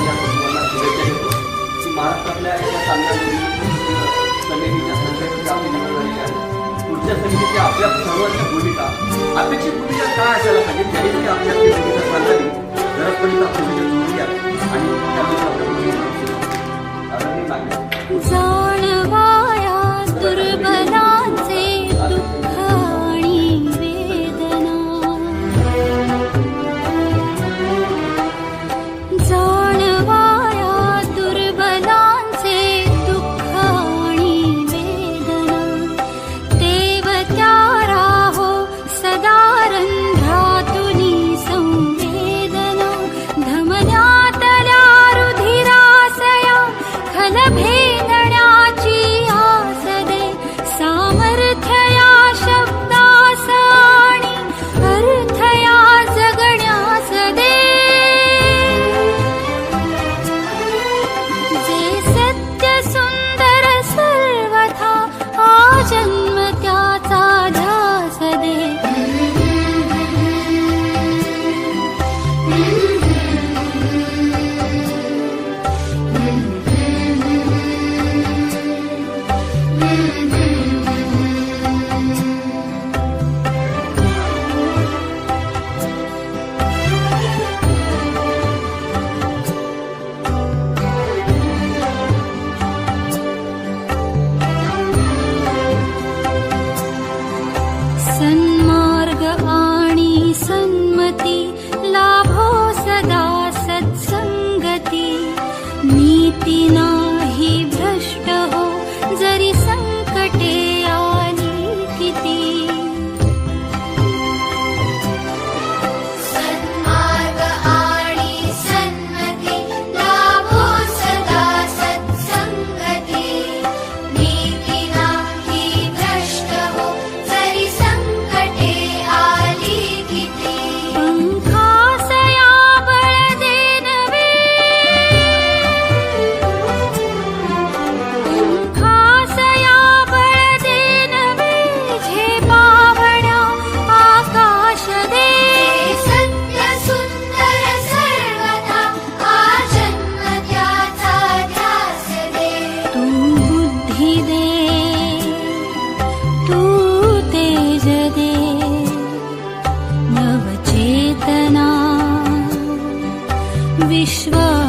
आपल्या महाराष्ट्रातल्या एका चांगल्या समितीच्या आपल्या सर्वांच्या भूमिका. अपेक्षित भूमिका काय असायला पाहिजे? त्याही आपल्या समितीला सांगावी Hey. Ishwar.